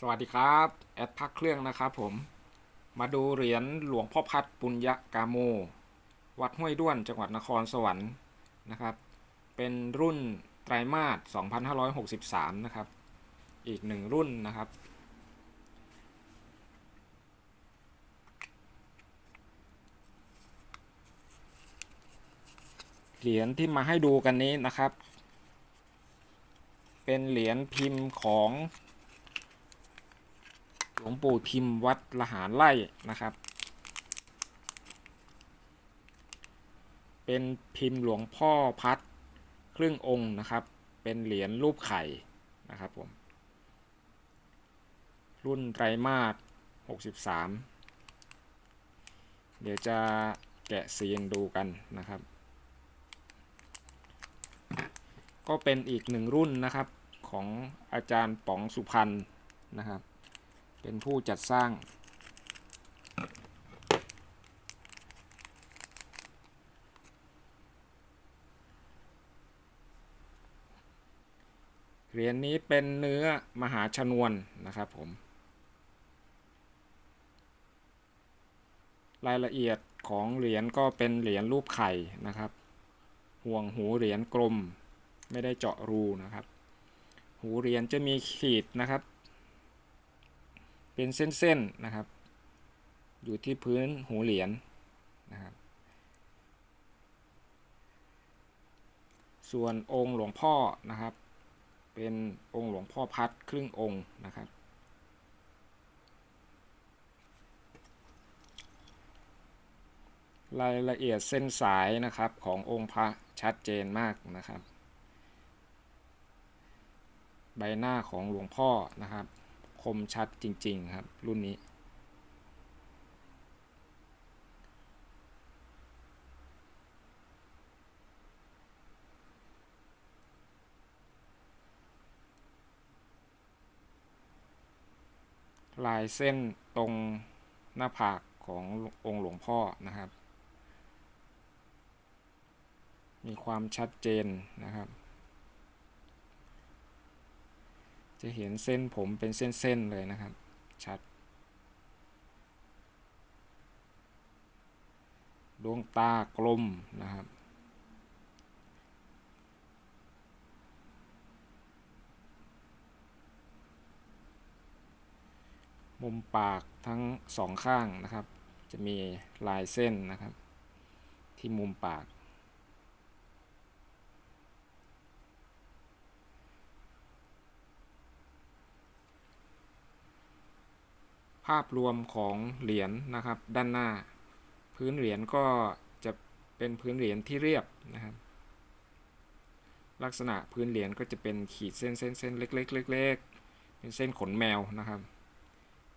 สวัสดีครับ แอดพักเครื่องนะครับผม มาดูเหรียญหลวงพ่อพัดปุญญกาโม วัดห้วยด้วนจังหวัดนครสวรรค์นะครับ เป็นรุ่นไตรมาส 2563 นะครับ อีกหนึ่งรุ่นนะครับ เหรียญที่มาให้ดูกันนี้นะครับ เป็นเหรียญพิมพ์ของ ลวงปู่พิมพ์วัดละหารไร่นะครับ เป็นพิมพ์หลวงพ่อพัดครึ่งองค์นะครับ เป็นเหรียญรูปไข่นะครับผม รุ่นไตรมาส63 เดี๋ยวจะแกะเสียงดูกันนะครับ ก็เป็นอีกหนึ่งรุ่นนะครับของอาจารย์ป๋องสุพรรณนะครับ เป็นผู้จัดสร้าง เหรียญนี้เป็นเนื้อมหาชนวนนะครับผม รายละเอียดของเหรียญก็เป็นเหรียญรูปไข่นะครับ ห่วงหูเหรียญกลม ไม่ได้เจาะรูนะครับ หูเหรียญจะมีขีดนะครับ เป็นเส้นๆนะครับ อยู่ที่พื้นหูเหรียญนะครับ ส่วนองค์หลวงพ่อนะครับ เป็นองค์หลวงพ่อพัดครึ่งองค์นะครับรายละเอียดเส้นสายนะครับขององค์พระชัดเจนมากนะครับ ใบหน้าของหลวงพ่อนะครับ คมชัดจริง ๆ ครับ รุ่นนี้ ลายเส้นตรงหน้าผากขององค์หลวงพ่อนะครับ มีความชัดเจนนะครับ จะเห็นเส้นผมเป็นเส้นๆเลยนะครับ ชัด ดวงตากลมนะครับ มุมปากทั้งสองข้างนะครับ จะมีลายเส้นนะครับ ที่มุมปาก ภาพรวมของเหรียญนะครับ ด้านหน้า พื้นเหรียญก็จะเป็นพื้นเหรียญที่เรียบนะครับ ลักษณะพื้นเหรียญก็จะเป็นขีดเส้นเส้นเส้นเล็กๆเล็กๆเป็นเส้นขนแมวนะครับ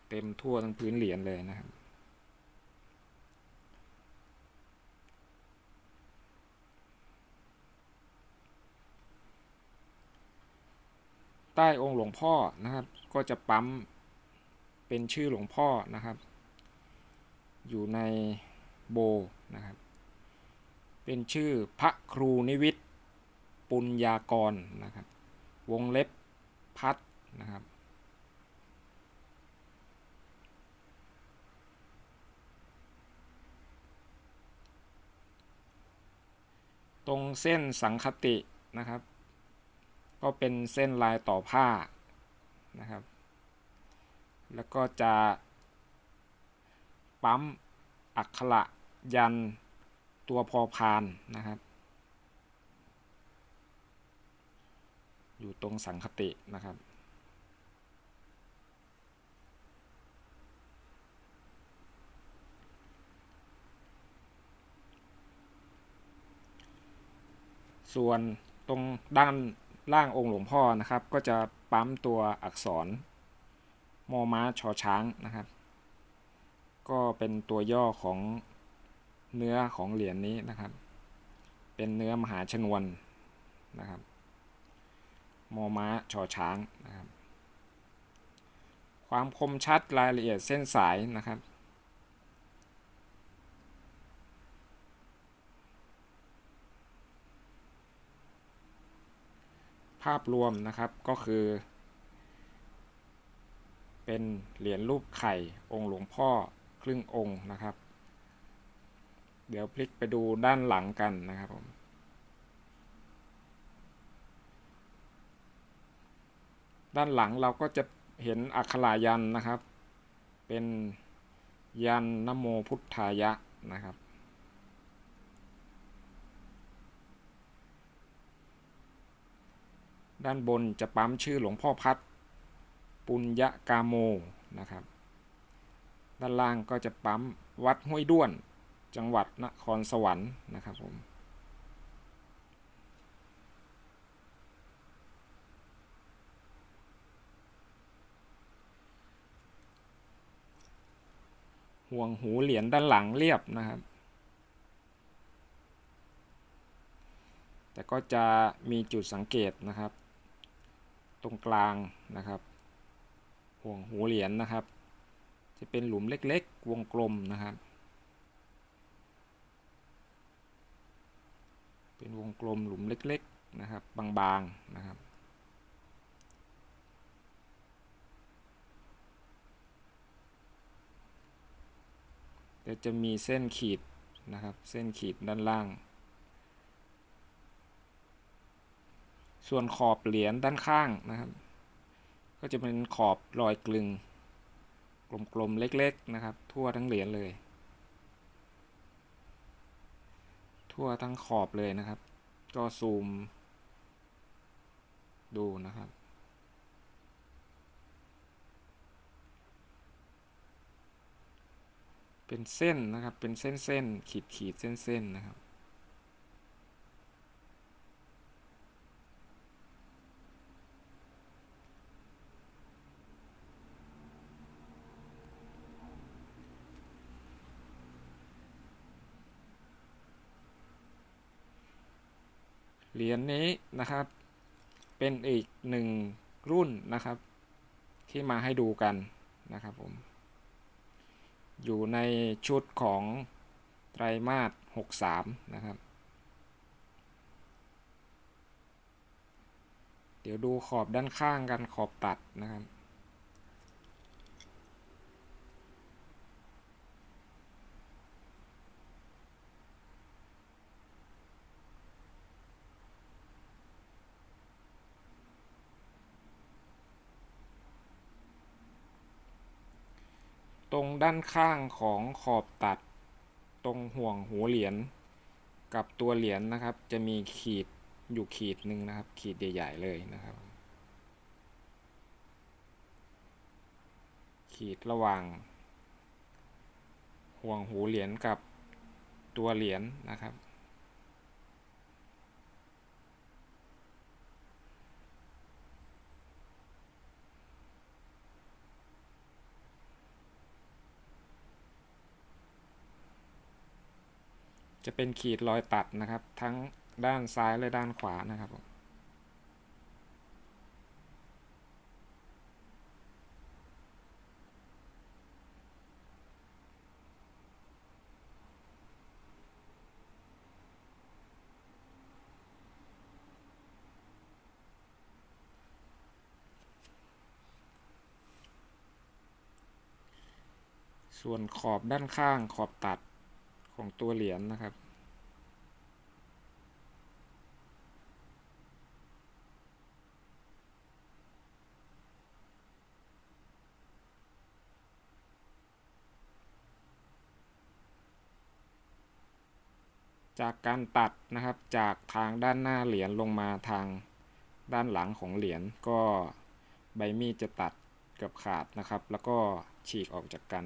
เต็มทั่วทั้งพื้นเหรียญเลยนะครับใต้องค์หลวงพ่อนะครับ ก็จะปั๊ม เป็นชื่อหลวงพ่อนะครับ อยู่ในโบนะครับ เป็นชื่อพระครูนิวิทย์ปุญญากรนะครับ วงเล็บพัดนะครับ ตรงเส้นสังคตินะครับ ก็เป็นเส้นลายต่อผ้านะครับ แล้วก็จะ ปั๊มอักขระยันตัวพอพานนะครับ อยู่ตรงสังคตินะครับ ส่วนตรงด้านล่างองค์หลวงพ่อนะครับ ก็จะปั๊มตัวอักษร มอม้าชอช้างนะครับ ก็เป็นตัวย่อของเนื้อของเหรียญนนี้นะครับ เป็นเนื้อมหาชนวนนะครับมอม้าชอช้างนะครับ ความคมชัดรายละเอียดเส้นสายนะครับ ภาพรวมนะครับก็คือ เป็นเหรียญรูปไข่องค์หลวงพ่อครึ่งองค์นะครับ เดี๋ยวพลิกไปดูด้านหลังกันนะครับผมด้านหลังเราก็จะเห็นอักขรายันนะครับ เป็นยันนโมพุทธายะนะครับ ด้านบนจะปั๊มชื่อหลวงพ่อพัด ปุญญกาโมนะครับ ด้านล่างก็จะปั๊มวัดห้วยด้วน จังหวัดนครสวรรค์นะครับผมห่วงหูเหรียญด้านหลังเรียบนะครับ แต่ก็จะมีจุดสังเกตนะครับ ตรงกลางนะครับ ห่วงหูเหรียญนะครับ จะเป็นหลุมเล็กๆ วงกลมนะครับ เป็นวงกลมหลุมเล็กๆนะครับ บางๆนะครับเดี๋ยวจะมีเส้นขีดนะครับ เส้นขีดด้านล่าง ส่วนขอบเหรียญด้านข้างนะครับ ก็จะเป็นขอบรอยกลึง กลมๆเล็กๆนะครับ ทั่วทั้งเหรียญเลย ทั่วทั้งขอบเลยนะครับ ก็ซูม ดูนะครับเป็นเส้นนะครับ เป็นเส้นเส้นขีดขีดเส้นเส้นนะครับ รียญนี้นะครับ เป็นอีกหนึ่งรุ่นนะครับ ที่มาให้ดูกันนะครับผม อยู่ในชุดของไตรมาส63 นะครับ เดี๋ยวดูขอบด้านข้างกันขอบตัดนะครับ ด้านข้างของขอบตัด ตรงห่วงหูเหรียญกับตัวเหรียญนะครับ จะมีขีดอยู่ขีดหนึ่งนะครับ ขีดใหญ่ๆเลยนะครับ ขีดระหว่าง ห่วงหูเหรียญกับตัวเหรียญนะครับ จะเป็นขีดรอยตัดนะครับ ทั้งด้านซ้ายและด้านขวานะครับผมส่วนขอบด้านข้างขอบตัด ของตัวเหรียญนะครับ จากการตัดนะครับจากทางด้านหน้าเหรียญลงมาทางด้านหลังของเหรียญก็ใบมีดจะตัดเกือบขาดนะครับ แล้วก็ฉีกออกจากกัน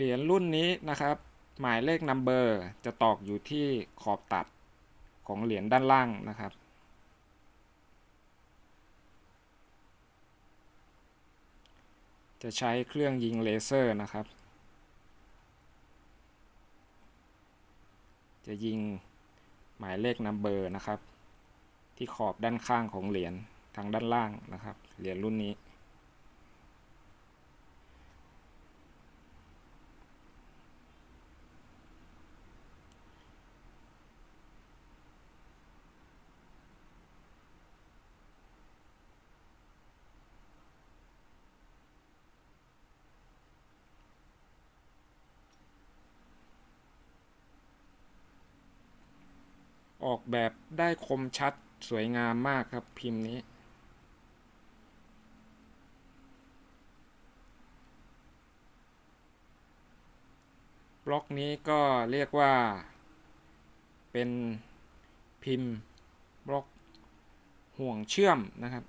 เหรียญรุ่นนี้นะครับ หมายเลขนัมเบอร์จะตอกอยู่ที่ขอบตัดของเหรียญด้านล่างนะครับจะใช้เครื่องยิงเลเซอร์นะครับ จะยิงหมายเลขนัมเบอร์นะครับ ที่ขอบด้านข้างของเหรียญทางด้านล่างนะครับ เหรียญรุ่นนี้ ออกแบบได้คมชัดสวยงามมากครับพิมพ์นี้ บล็อกนี้ก็เรียกว่า เป็นพิมพ์บล็อกห่วงเชื่อมนะครับ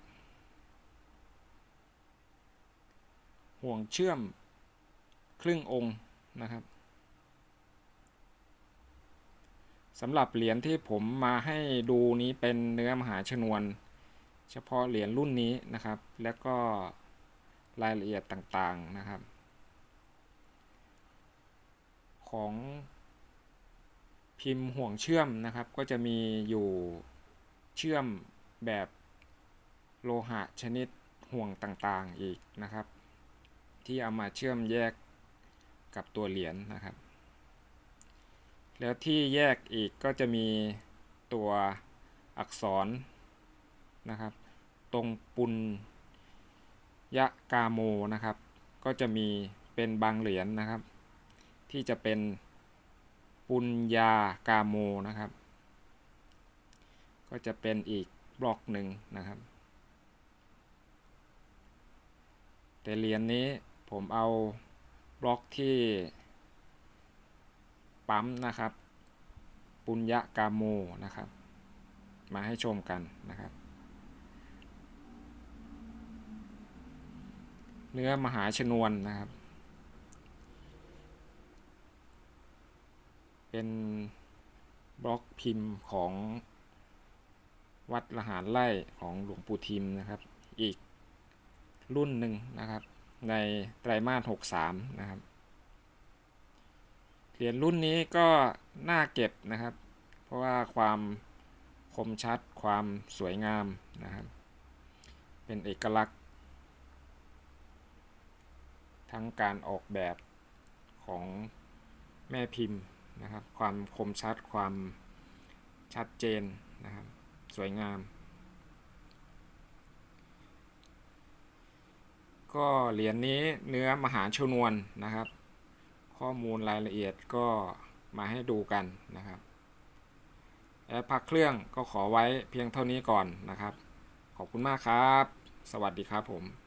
ห่วงเชื่อมครึ่งองค์นะครับ สำหรับเหรียญที่ผมมาให้ดูนี้เป็นเนื้อมหาชนวน เฉพาะเหรียญรุ่นนี้นะครับ แล้วก็รายละเอียดต่างๆนะครับ ของพิมพ์ห่วงเชื่อมนะครับ ก็จะมีอยู่เชื่อมแบบโลหะชนิดห่วงต่างๆอีกนะครับ ที่เอามาเชื่อมแยกกับตัวเหรียญนะครับ แล้วที่แยกอีกก็จะมีตัวอักษรนะครับ ตรงปุญยะกาโมนะครับ ก็จะมีเป็นบางเหรียญนะครับ ที่จะเป็นปุญญากาโมนะครับ ก็จะเป็นอีกบล็อกหนึ่งนะครับ แต่เหรียญนี้ผมเอาบล็อกที่ ปั๊มนะครับ ปุญญากามโมนะครับ มาให้ชมกันนะครับ เนื้อมหาชนวนนะครับ เป็นบล็อกพิมพ์ของวัดละหารไร่ของหลวงปู่ทิมนะครับ อีกรุ่นหนึ่งนะครับ ในไตรมาส 63 นะครับ เหรียญรุ่นนี้ก็น่าเก็บนะครับ เพราะว่าความคมชัดความสวยงามนะครับ เป็นเอกลักษณ์ ทั้งการออกแบบของแม่พิมพ์นะครับ ความคมชัดความชัดเจนนะครับ สวยงาม ก็เหรียญนนี้เนื้อมหาชนวนนะครับ ข้อมูลรายละเอียดก็มาให้ดูกันนะครับแอปพักเครื่องก็ขอไว้เพียงเท่านี้ก่อนนะครับ ขอบคุณมากครับ สวัสดีครับผม